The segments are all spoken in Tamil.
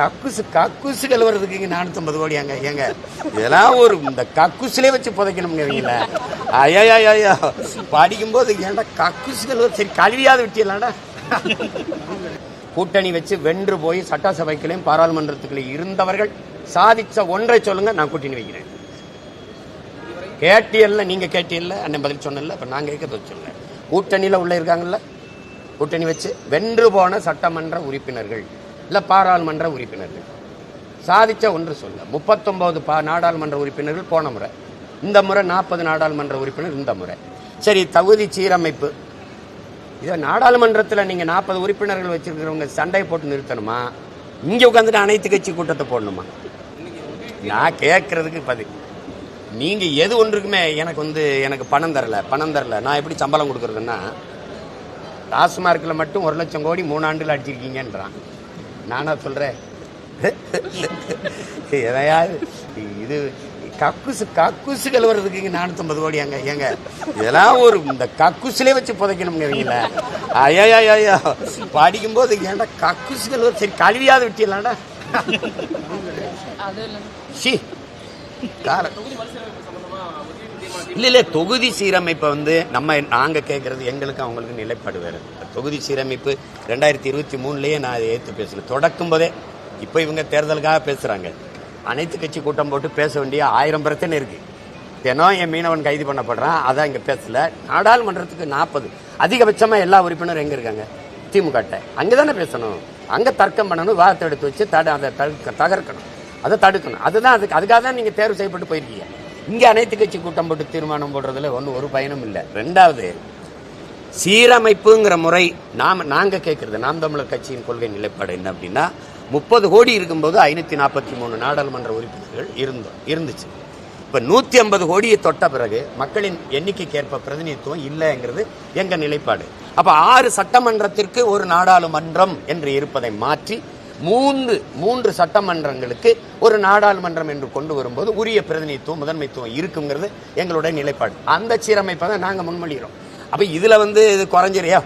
கக்குசு கக்குசு கழுவுறதுக்கு இங்க நானூற்றம்பது கோடி அங்க ஏங்க? இதெல்லாம் ஒரு இந்த கக்குசுலே வச்சு புதைக்கணுங்க இவங்கள ஐயா ஐயா படிக்கும்போது ஏன்டா கக்குசு கழுவ சரி கழுவியாவது விட்டியலாடா கூட்டணி வச்சு வென்று போய் சட்டசபைக்குள்ளேயும் பாராளுமன்றத்துக்குள்ளே இருந்தவர்கள் சாதிச்ச ஒன்றை சொல்லுங்க நான் கூட்டணி வைக்கிறேன். கேட்டியல்ல நீங்க கேட்டியல்ல அண்ணன் பதில் சொன்னல இப்ப நாங்க கேட்க பதில் சொல்ல கூட்டணியில உள்ள இருக்காங்கல்ல கூட்டணி வச்சு வென்று போன சட்டமன்ற உறுப்பினர்கள். இல்லை பாராளுமன்ற உறுப்பினர்கள். சாதிச்ச ஒன்று சொல்ல முப்பத்தொம்போது பா நாடாளுமன்ற உறுப்பினர்கள் போன முறை. இந்த முறை நாற்பது நாடாளுமன்ற உறுப்பினர் இந்த முறை. சரி தகுதி சீரமைப்பு. இதை நாடாளுமன்றத்தில் நீங்கள் நாற்பது உறுப்பினர்கள் வச்சுருக்கிறவங்க சண்டை போட்டு நிறுத்தணுமா? இங்கே உட்காந்துட்டு அனைத்து கட்சி கூட்டத்தை போடணுமா? நான் கேட்குறதுக்கு பதில். நீங்கள் எது ஒன்றுக்குமே எனக்கு வந்து எனக்கு பணம் தரல பணம் தரல. நான் எப்படி சம்பளம் கொடுக்குறதுன்னா டாஸ்மார்க்கில் மட்டும் ஒரு லட்சம் கோடி மூணு அடிச்சிருக்கீங்கன்றான். நானா சொல்றேன். எதையாவது இது கக்குசு கக்குசு கழுவுறதுக்கு இங்க நானூத்தம்பது கோடி அங்க ஏங்க? இதெல்லாம் ஒரு இந்த கக்குசுலே வச்சு புதைக்கணுங்க இவங்கள ஐயா படிக்கும்போது ஏன்டா கக்குசு கழுவ சரி கழுவியாவது விட்டியலாம்டா ஷி கார இல்ல இல்ல தொகுதி சீரமைப்பை வந்து நம்ம நாங்க கேட்கறது எங்களுக்கு அவங்களுக்கு நிலைப்பாடு வேற. தொகுதி சீரமைப்பு ரெண்டாயிரத்தி இருபத்தி மூணுலேயே நான் அதை ஏற்று பேசல தொடக்கும் போதே இப்போ இவங்க தேர்தலுக்காக பேசுகிறாங்க அனைத்து கட்சி கூட்டம் போட்டு பேச வேண்டிய ஆயிரம் பிரச்சனை இருக்குது தினம் என் மீனவன் கைது பண்ணப்படுறான் அதான் இங்கே பேசல. நாடாளுமன்றத்துக்கு நாற்பது அதிகபட்சமாக எல்லா உறுப்பினரும் எங்கே இருக்காங்க? திமுக அங்கதானே பேசணும். அங்கே தர்க்கம் பண்ணணும் வாதத்தை எடுத்து வச்சு தட அதை தடுக்க தகர்க்கணும். அதை தடுக்கணும். அதுதான் அதுக்கு அதுக்காக தான் நீங்கள் தேர்வு செய்யப்பட்டு போயிருக்கீங்க. இங்கே அனைத்து கட்சி கூட்டம் போட்டு தீர்மானம் போடுறதுல ஒன்றும் ஒரு பயனும் இல்லை. ரெண்டாவது சீரமைப்புங்கிற முறை நாம் நாங்கள் கேட்கறது நாம் தமிழர் கட்சியின் கொள்கை நிலைப்பாடு என்ன அப்படின்னா முப்பது கோடி இருக்கும்போது ஐநூற்றி நாற்பத்தி மூணு நாடாளுமன்ற உறுப்பினர்கள் இருந்தோம் இருந்துச்சு. இப்போ நூற்றி ஐம்பது கோடியை தொட்ட பிறகு மக்களின் எண்ணிக்கைக்கு ஏற்ப பிரதிநிதித்துவம் இல்லைங்கிறது எங்கள் நிலைப்பாடு. அப்போ ஆறு சட்டமன்றத்திற்கு ஒரு நாடாளுமன்றம் என்று இருப்பதை மாற்றி மூன்று மூன்று சட்டமன்றங்களுக்கு ஒரு நாடாளுமன்றம் என்று கொண்டு வரும்போது உரிய பிரதிநிதித்துவம் முதன்மைத்துவம் இருக்குங்கிறது எங்களுடைய நிலைப்பாடு. அந்த சீரமைப்பை தான் நாங்கள் முன்மொழிகிறோம். அப்ப இதுல வந்து இது குறைஞ்சிரியா?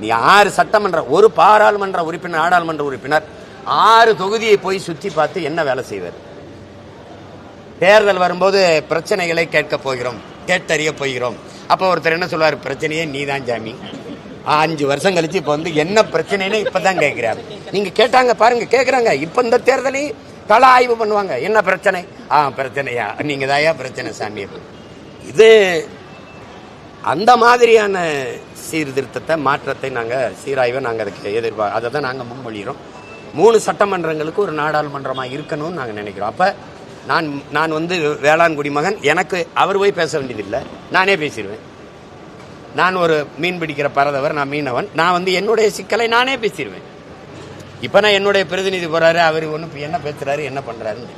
நீ ஆறு சட்டமன்ற ஒரு பாராளுமன்ற உறுப்பினர் நாடாளுமன்ற உறுப்பினர் ஆறு தொகுதியை போய் சுற்றி பார்த்து என்ன வேலை செய்வார்? தேர்தல் வரும்போது பிரச்சனைகளை கேட்க போகிறோம் கேட்டறிய போகிறோம். அப்போ ஒருத்தர் என்ன சொல்வார்? பிரச்சனையே நீதான் ஜாமி. அஞ்சு வருஷம் கழிச்சு இப்போ வந்து என்ன பிரச்சனைன்னு இப்பதான் கேட்கிறாரு. நீங்கள் கேட்டாங்க பாருங்க கேட்குறாங்க. இப்போ இந்த தேர்தலை கள ஆய்வு பண்ணுவாங்க. என்ன பிரச்சனை? ஆ பிரச்சனையா? நீங்கள் தாயா பிரச்சனை சாமி? இது அந்த மாதிரியான சீர்திருத்தத்தை மாற்றத்தை நாங்கள் சீராய்வை நாங்கள் அதுக்கு எதிர்பார்க்க அதை தான் நாங்கள் முன்மொழிகிறோம் மூணு சட்டமன்றங்களுக்கு ஒரு நாடாளுமன்றமாக இருக்கணும்னு நாங்கள் நினைக்கிறோம். அப்போ நான் நான் வந்து வேளாண்குடி மகன். எனக்கு அவர் போய் பேச வேண்டியதில்லை. நானே பேசிடுவேன். நான் ஒரு மீன் பிடிக்கிற பறதவர் நான் மீனவன். நான் வந்து என்னுடைய சிக்கலை நானே பேசிடுவேன். இப்போ நான் என்னுடைய பிரதிநிதி போகிறாரு அவர் ஒன்று என்ன பேசுறாரு என்ன பண்ணுறாருன்னு